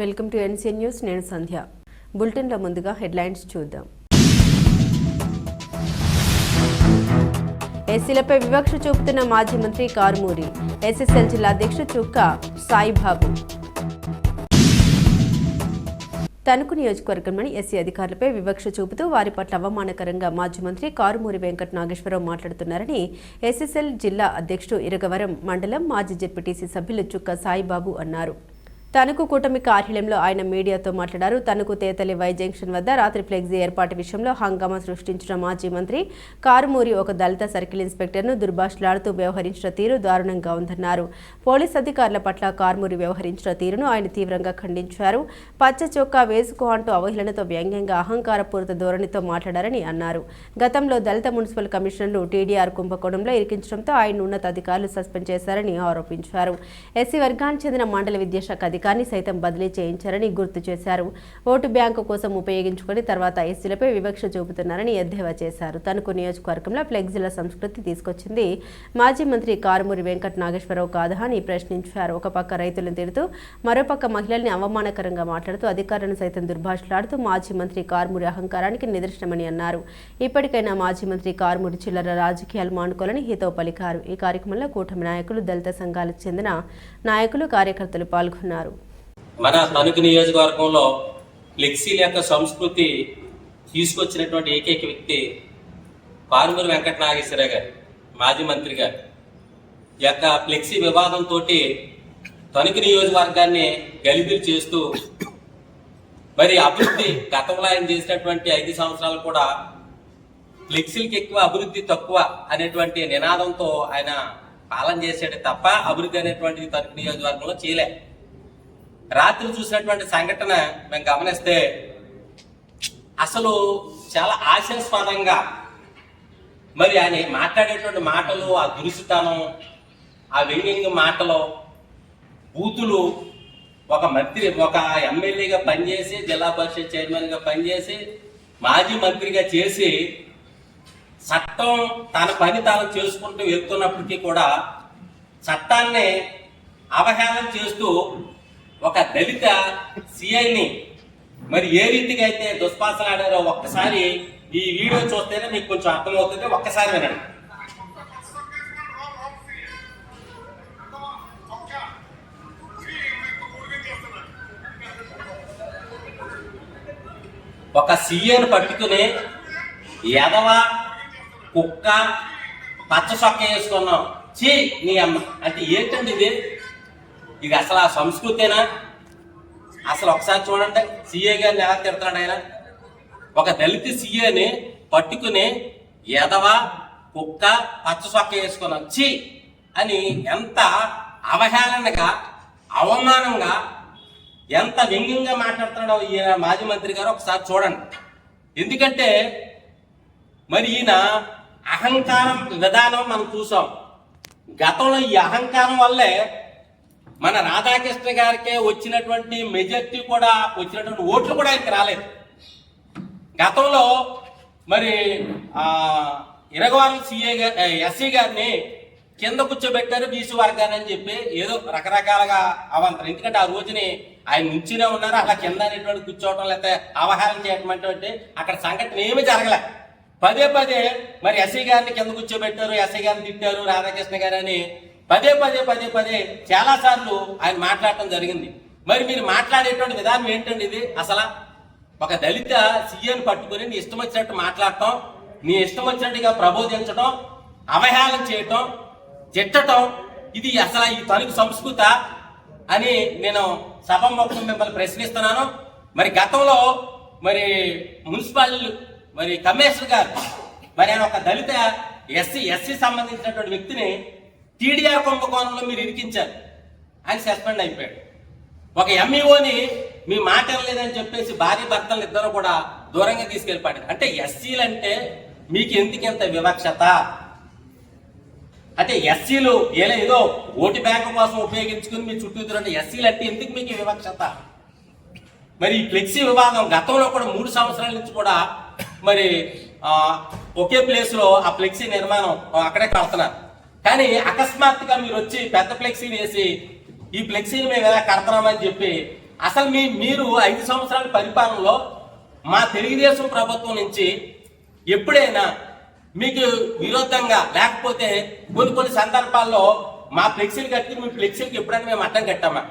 Welcome to NCN news నేను సంధ్య. బులెటిన్లో ముందుగా హెడ్లైన్స్ చూద్దాం. ఎస్సీలపై వివక్ష చూపుతున్న మాజీ మంత్రి కారుమూరి. ఎస్ఎస్ఎల్ జిల్లా అధ్యక్షుడు చుక్క సాయిబాబు. తణుకు నియోజకవర్గంలోని ఎస్సీ అధికారులపై వివక్ష చూపుతూ వారి పట్ల అవమానకరంగా మాజీ మంత్రి కారుమూరి వెంకట నాగేశ్వరరావు మాట్లాడుతున్నారని ఎస్ఎస్ఎల్ జిల్లా అధ్యక్షుడు ఇరగవరం మండలం మాజీ జెడ్పీటీసీ సభ్యులు చుక్క సాయిబాబు అన్నారు. తణుకు కూటమి కార్యాలయంలో ఆయన మీడియాతో మాట్లాడారు. తణుకు తేతలి వై జంక్షన్ వద్ద రాత్రి ఫ్లెక్సీ ఏర్పాటు విషయంలో హంగామా సృష్టించిన మాజీ మంత్రి కారుమూరి ఒక దళిత సర్కిల్ ఇన్స్పెక్టర్ను దుర్భాషలాడుతూ వ్యవహరించిన తీరు దారుణంగా ఉందన్నారు. పోలీస్ అధికారుల పట్ల కారుమూరి వ్యవహరించిన తీరును ఆయన తీవ్రంగా ఖండించారు. పచ్చ చొక్కా వేసుకో అంటూ అవహేళనతో వ్యంగ్యంగా అహంకారపూరిత ధోరణితో మాట్లాడారని అన్నారు. గతంలో దళిత మున్సిపల్ కమిషనర్లు టీడీఆర్ కుంభకోణంలో ఇరికించడంతో ఆయన ఉన్నత అధికారులు సస్పెండ్ చేశారని ఆరోపించారు. ఎస్సీ వర్గానికి చెందిన మండల విద్యాశాఖ అధికారిని సైతం బదిలీ చేయించారని గుర్తు చేశారు. ఓటు బ్యాంకు కోసం ఉపయోగించుకొని తర్వాత ఎస్సీలపై వివక్ష చూపుతున్నారని ఎద్దేవా చేశారు. తణుకు నియోజకవర్గంలో ఫ్లెక్సీల సంస్కృతి తీసుకొచ్చింది. మాజీ మంత్రి కారుమూరి వెంకట నాగేశ్వరరావు కాదా అని ప్రశ్నించారు. ఒక పక్క రైతులను తిడుతూ మరోపక్క మహిళల్ని అవమానకరంగా మాట్లాడుతూ అధికారులను సైతం దుర్భాషలాడుతూ మాజీ మంత్రి కారుమూరి అహంకారానికి నిదర్శనమని అన్నారు. ఇప్పటికైనా మాజీ మంత్రి కారుమూరి చిల్లర రాజకీయాలు మానుకోవాలని హితో పలికారు. ఈ కార్యక్రమంలో కూటమి నాయకులు దళిత సంఘాలకు చెందిన నాయకులు కార్యకర్తలు పాల్గొన్నారు. మన తణుకు నియోజకవర్గంలో ఫ్లెక్సీల యొక్క సంస్కృతి తీసుకొచ్చినటువంటి ఏకైక వ్యక్తి పారుమూరి వెంకట నాగేశ్వర గారు మాజీ మంత్రి గారు. యొక్క ఫ్లెక్సీ వివాదంతో తణుకు నియోజకవర్గాన్ని గలిబిలు చేస్తూ మరి అభివృద్ధి గతంలో ఆయన చేసినటువంటి ఐదు సంవత్సరాలు కూడా ఫ్లెక్సీలకి ఎక్కువ అభివృద్ధి తక్కువ అనేటువంటి నినాదంతో ఆయన పాలన చేసాడు తప్ప అభివృద్ధి అనేటువంటిది తణుకు నియోజకవర్గంలో చేయలే. రాత్రి చూసినటువంటి సంఘటన మేము గమనిస్తే అసలు చాలా ఆశాస్పదంగా మరి ఆయన మాట్లాడేటువంటి మాటలు ఆ దురుసుతనం ఆ వెయ్యింగ్ మాటలు బూతులు ఒక మంత్రి ఒక ఎమ్మెల్యేగా పనిచేసి జిల్లా పరిషత్ చైర్మన్గా పనిచేసి మాజీ మంత్రిగా చేసి చట్టం తన పని తాను చేసుకుంటూ వెళ్తున్నప్పటికీ కూడా చట్టాన్ని అవహేళన చేస్తూ ఒక దళిత సిఐని మరి ఏ రీతిగా అయితే దుష్పాసన ఆడారో ఒక్కసారి ఈ వీడియో చూస్తేనే మీకు కొంచెం అర్థమవుతుంది. ఒక్కసారి వినండి. ఒక సీఏను పట్టుకుని ఎదవ కుక్క పచ్చ సొక్క వేసుకున్నాం. చీ నీ అమ్మ. అంటే ఏంటండి ఇది? ఇది అసలు ఆ సంస్కృతేనా? అసలు ఒకసారి చూడండి సీఏ గారిని ఎలా తిడతాడు ఆయన? ఒక దళిత సీఏని పట్టుకుని ఎదవ కుక్క పచ్చ సొక్క వేసుకొని వచ్చి అని ఎంత అవహేళనగా అవమానంగా ఎంత వ్యంగ్యంగా మాట్లాడుతున్నాడో ఈయన మాజీ మంత్రి గారు ఒకసారి చూడండి. ఎందుకంటే మరి ఈయన అహంకారం విధానం మనం చూసాం. గతంలో ఈ అహంకారం వల్లే మన రాధాకృష్ణ గారికే వచ్చినటువంటి మెజార్టీ కూడా వచ్చినటువంటి ఓట్లు కూడా ఆయనకి రాలేదు. గతంలో మరి ఇరగవాళ్ళు ఇరగవారం సిఏ ఎస్సీ గారిని కింద కూర్చోబెట్టారు బీసీ వర్గాన్ని అని చెప్పి ఏదో రకరకాలుగా అవంతరం. ఎందుకంటే ఆ రోజుని ఆయన నుంచినే ఉన్నారు అలా కింద అనేటువంటి కూర్చోవటం లేకపోతే అవహేళన చేయటం అంటే అక్కడ సంఘటన ఏమీ జరగలే. పదే పదే మరి ఎస్సీ గారిని కింద కూర్చోబెట్టారు ఎస్ఐ గారిని తిట్టారు రాధాకృష్ణ గారు అని పదే పదే పదే పదే చాలా సార్లు ఆయన మాట్లాడటం జరిగింది. మరి మీరు మాట్లాడేటువంటి విధానం ఏంటండి ఇది? అసలు ఒక దళిత సీఎని పట్టుకుని నీ ఇష్టం వచ్చినట్టు మాట్లాడటం నీ ఇష్టం వచ్చినట్టుగా ప్రబోధించడం అవహేళన చేయటం తిట్టడం ఇది అసలు ఈ తణుకు సంస్కృత అని నేను సభాముఖం మిమ్మల్ని ప్రశ్నిస్తున్నాను. మరి గతంలో మరి మున్సిపల్ మరి కమిషనర్ గారు మరి ఆయన ఒక దళిత ఎస్సీ ఎస్సీ సంబంధించినటువంటి వ్యక్తిని టీడీఆర్ కుంభకోణంలో మీరు ఇరికించారు. ఆయన సస్పెండ్ అయిపోయాడు. ఒక ఎంఈఓని మీ మాట లేదని చెప్పేసి భార్య భర్తలు ఇద్దరు కూడా దూరంగా తీసుకెళ్ళిపాడు అంటే ఎస్సీలు అంటే మీకు ఎందుకు ఇంత వివక్షత? అంటే ఎస్సీలు ఏదో ఓటు బ్యాంకు కోసం ఉపయోగించుకుని మీ చుట్టూ తిరుగుతున్న ఎస్సీలు అంటే ఎందుకు మీకు వివక్షత? మరి ఈ ఫ్లెక్సీ వివాదం గతంలో కూడా మూడు సంవత్సరాల నుంచి కూడా మరి ఒకే ప్లేస్లో ఆ ఫ్లెక్సీ నిర్మాణం అక్కడే కడుతున్నారు. కానీ అకస్మాత్తుగా మీరు వచ్చి పెద్ద ఫ్లెక్సీని వేసి ఈ ఫ్లెక్సీని మేము ఎలా కడతామని చెప్పి అసలు మీ మీరు ఐదు సంవత్సరాల పరిపాలనలో మా తెలుగుదేశం ప్రభుత్వం నుంచి ఎప్పుడైనా మీకు విరోధంగా లేకపోతే కొన్ని కొన్ని సందర్భాల్లో మా ఫ్లెక్సీలు కట్టి మీ ఫ్లెక్సీలకి ఎప్పుడైనా మేము అడ్డం కట్టామా?